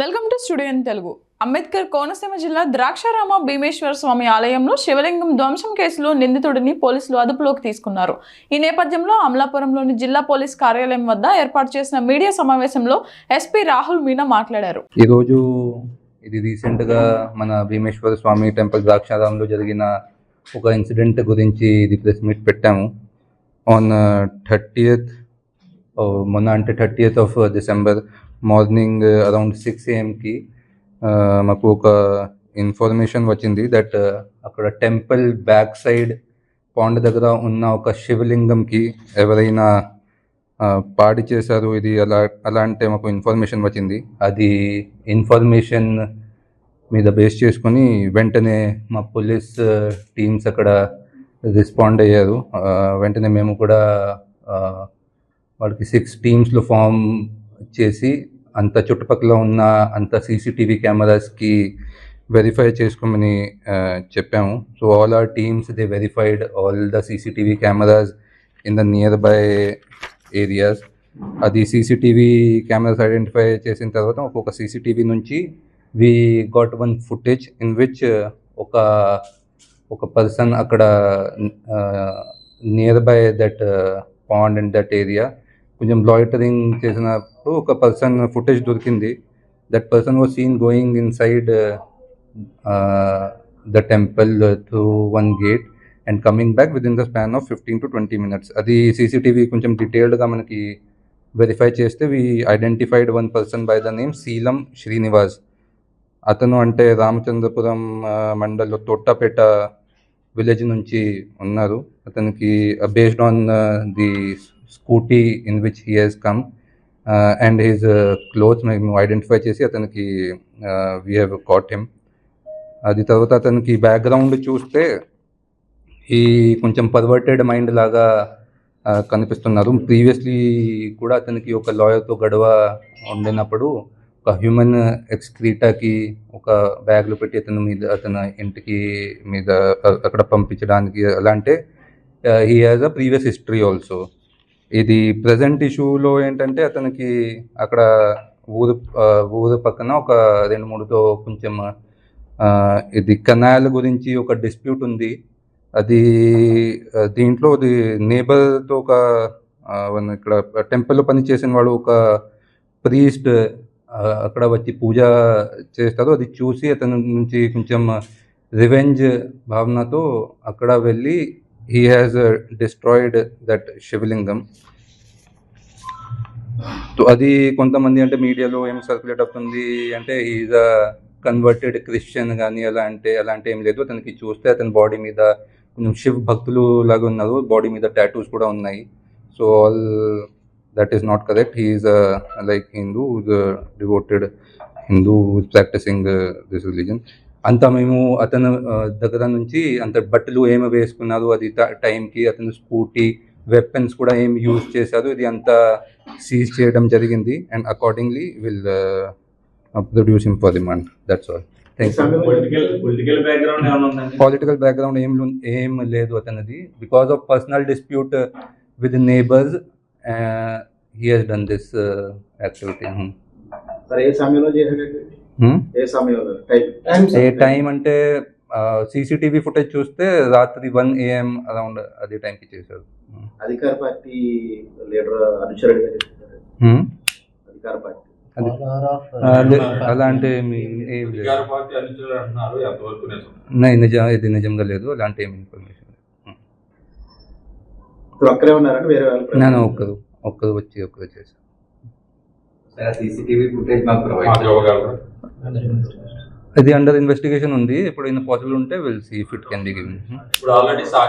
Welcome to studio in Telugu Ambedkar Konaseema జిల్లా ద్రాక్షారామ భీమేశ్వర స్వామి ఆలయంలో శివలింగం ధ్వంసం కేసులో నిందితుడిని పోలీసులు అదుపులోకి తీసుకున్నారు. ఈ నేపథ్యంలో అమలాపురంలోని జిల్లా పోలీస్ కార్యాలయం వద్ద ఏర్పాటు చేసిన మీడియా సమావేశంలో ఎస్పీ రాహుల్ మీనా మాట్లాడారు. ఈరోజు ఇది రీసెంట్గా మన భీమేశ్వర స్వామి టెంపుల్ ద్రాక్షారామంలో జరిగిన ఒక ఇన్సిడెంట్ గురించి ఇది ప్రెస్ మీట్ పెట్టాము. ఆన్ థర్టీయత్ uh, uh, మొన్న అంటే thirtieth of December morning around six ఏఎంకి మాకు ఒక ఇన్ఫర్మేషన్ వచ్చింది దట్ అక్కడ టెంపుల్ బ్యాక్ సైడ్ పాండ్ దగ్గర ఉన్న ఒక శివలింగంకి ఎవరైనా పాడి చేశారు. ఇది అలా అలా అంటే మాకు ఇన్ఫర్మేషన్ వచ్చింది. అది ఇన్ఫర్మేషన్ మీద బేస్ చేసుకొని వెంటనే మా పోలీస్ టీమ్స్ అక్కడ రెస్పాండ్ అయ్యారు. వెంటనే మేము కూడా వాళ్ళకి సిక్స్ టీమ్స్లో ఫామ్ చేసి అంత చుట్టుపక్కల ఉన్న అంత సీసీటీవీ కెమెరాస్కి వెరిఫై చేసుకోమని చెప్పాము. So all our teams they verified all the CCTV cameras in the nearby areas. అది సీసీటీవీ కెమెరాస్ ఐడెంటిఫై చేసిన తర్వాత ఒక్కొక్క సీసీటీవీ నుంచి we got one footage in which ఒక ఒక పర్సన్ అక్కడ nearby that pond in that area కొంచెం loitering చేసినప్పుడు ఒక పర్సన్ ఫుటేజ్ దొరికింది. That person was seen going inside the temple through one gate and coming back within the span of fifteen to twenty minutes అది CCTV కొంచెం డీటెయిల్డ్గా మనకి verify చేస్తే we identified one person by the name Seelam Srinivas అతను అంటే రామచంద్రపురం మండల్లో Thottapeta village నుంచి ఉన్నారు. అతనికి based on the scooty in which he he's come and his cloth మేము ఐడెంటిఫై చేసి అతనికి వీ హ్యావ్ కాట్ హిమ్ అది తర్వాత అతనికి బ్యాక్గ్రౌండ్ చూస్తే ఈ కొంచెం పర్వర్టెడ్ మైండ్ లాగా uh, కనిపిస్తున్నారు. ప్రీవియస్లీ కూడా అతనికి ఒక లాయర్తో గొడవ ఉండినప్పుడు ఒక హ్యూమన్ ఎక్స్క్రీటాకి ఒక బ్యాగ్లో పెట్టి అతను మీద అతని ఇంటికి మీద అక్కడ పంపించడానికి అలా అంటే he has a previous history also ఇది ప్రజెంట్ ఇష్యూలో ఏంటంటే అతనికి అక్కడ ఊరు ఊరు పక్కన ఒక రెండు మూడుతో కొంచెం ఇది కెనాల్ గురించి ఒక డిస్ప్యూట్ ఉంది. అది దీంట్లో అది నేబర్తో ఒక ఇక్కడ టెంపుల్లో పని చేసిన వాడు ఒక ప్రీస్ట్ అక్కడ వచ్చి పూజ చేస్తారు అది చూసి అతని నుంచి కొంచెం రివెంజ్ భావనతో అక్కడ వెళ్ళి he has destroyed that shivalingam so అది కొంతమంది అంటే మీడియాలో ఏం సర్క్యులేట్ అవుతుంది అంటే ఈజ్ అ కన్వర్టెడ్ క్రిస్టియన్ కానీ అలా అంటే అలాంటి ఏం లేదు. అతనికి చూస్తే అతని బాడీ మీద కొంచెం శివ్ భక్తులు లాగా ఉన్నారు. బాడీ మీద టాటూస్ కూడా ఉన్నాయి. So all that is not correct he's like Hindu devoted Hindu practising this religion అంతా మేము అతను దగ్గర నుంచి అంత బట్టలు ఏమి వేసుకున్నారు అది టైంకి అతను స్కూటీ వెపన్స్ కూడా ఏం యూజ్ చేశారు ఇది అంతా సీజ్ చేయడం జరిగింది. And accordingly will produce in for remand that's all thank you political political background ఏం ఏం లేదు అతనిది. Because of personal dispute with neighbours he he's done this activity సరే ఏ సమయంలో ఏ సమయంలో? టైం. ఏ టైం అంటే సీసీటీవీ ఫుటేజ్ చూస్తే రాత్రి వన్ ఏఎం అరౌండ్ అదే టైంకి చేశారు. Hmm. అధికార పార్టీ లీడర్ చేస్తున్నారు Hmm? అధికార పార్టీ. అలాంటి నిజం? ఇది నిజంగా లేదు అలాంటి ఏమి ఇన్ఫర్మేషన్ ఒక్కరే వేరే వాళ్ళు నేను ఒక్కరు ఒక్కరు వచ్చి ఒక్కరు చేశాను సార్ సీసీటీవీ ఫుటేజ్ మాకు ప్రొవైడ్ ఇది అండర్ ఇన్వెస్టిగేషన్ ఉంది. ఇప్పుడు ఇన్ పాసిబుల్ ఉంటే will see fit can be given ఇప్పుడు ఆల్రెడీ సాక్షి